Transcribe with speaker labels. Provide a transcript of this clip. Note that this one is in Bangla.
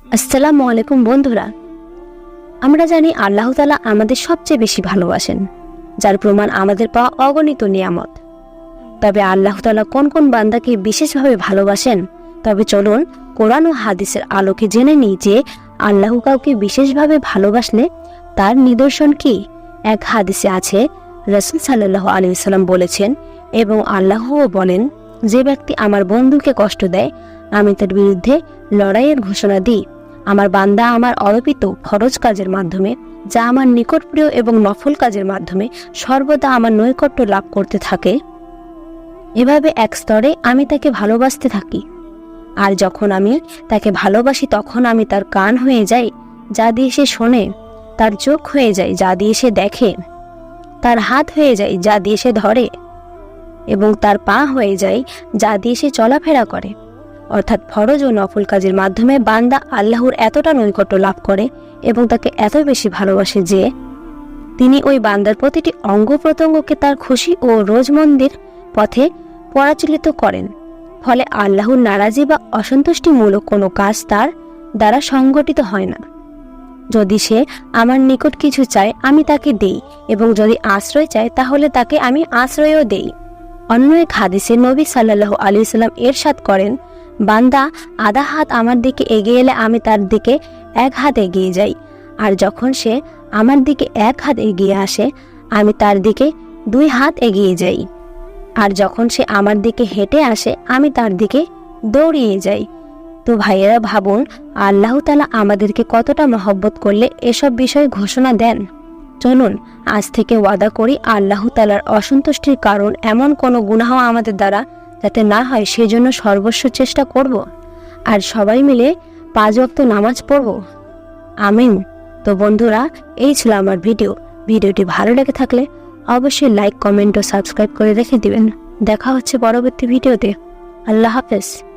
Speaker 1: আসসালামু আলাইকুম বন্ধুরা। আমরা জানি আল্লাহ তালা আমাদের সবচেয়ে বেশি ভালোবাসেন, যার প্রমাণ আমাদের পাওয়া অগণিত নিয়ামত। তবে আল্লাহ তালা কোন কোন বান্দাকে বিশেষভাবে ভালোবাসেন? তবে চলুন কোরআন ও হাদিসের আলোকে জেনে নিই যে আল্লাহ কাউকে বিশেষভাবে ভালোবাসলে তার নিদর্শন কি? এক হাদিসে আছে, রসুল সাল্লাহ আলী সাল্লাম বলেছেন, এবং আল্লাহও বলেন, যে ব্যক্তি আমার বন্ধুকে কষ্ট দেয় আমি তার বিরুদ্ধে লড়াইয়ের ঘোষণা দিই। আমার বান্দা আমার অরপিত ফরজ কাজের মাধ্যমে, যা আমার নিকটপ্রিয় এবং নফল কাজের মাধ্যমে সর্বদা আমার নৈকট্য লাভ করতে থাকে। এভাবে এক স্তরে আমি তাকে ভালোবাসতে থাকি। আর যখন আমি তাকে ভালোবাসি, তখন আমি তার কান হয়ে যাই, যা দিয়ে সে শোনে, তার চোখ হয়ে যায়, যা দিয়ে সে দেখে, তার হাত হয়ে যায়, যা দিয়ে সে ধরে, এবং তার পা হয়ে যায়, যা দিয়ে সে চলাফেরা করে। অর্থাৎ ফরজ ও নফল কাজের মাধ্যমে বান্দা আল্লাহর এতটা নৈকট্য লাভ করে এবং তাকে এত বেশি ভালোবাসে যে তিনি ওই বান্দার প্রতিটি অঙ্গ প্রত্যঙ্গকে তার খুশি ও রোজমন্দির পথে পরাচালিত করেন। ফলে আল্লাহর নারাজি বা অসন্তুষ্টিমূলক কোনো কাজ তার দ্বারা সংগঠিত হয় না। যদি সে আমার নিকট কিছু চায়, আমি তাকে দেই এবং যদি আশ্রয় চায়, তাহলে তাকে আমি আশ্রয়ও দেই। অন্য এক হাদিসে নবী সাল্লাহ আলী সাল্লাম এরশাদ করেন বান্দা আধা হাত আমার দিকে এগিয়ে এলে আমি তার দিকে এক হাত এগিয়ে যাই। আর যখন সে আমার দিকে এক হাত এগিয়ে আসে, আমি তার দিকে দুই হাত এগিয়ে যাই। আর যখন সে আমার দিকে হেঁটে আসে, আমি তার দিকে দৌড়িয়ে যাই। তো ভাইয়েরা, ভাবুন, আল্লাহ তালা আমাদেরকে কতটা মহব্বত করলে এসব বিষয়ে ঘোষণা দেন? চলুন, আজ থেকে ওয়াদা করি আল্লাহ তালার অসন্তুষ্টির কারণ এমন কোনো গুনাহ আমাদের দ্বারা যাতে না হয় সেজন্য সর্বস্ব চেষ্টা করব আর সবাই মিলে পাঁচ অক্ত নামাজ পড়ব। আমিন। তো বন্ধুরা, এই ছিল আমার ভিডিও। ভিডিওটি ভালো লেগে থাকলে অবশ্যই লাইক, কমেন্ট ও সাবস্ক্রাইব করে রেখে দিবেন। দেখা হচ্ছে পরবর্তী ভিডিওতে। আল্লাহ হাফেজ।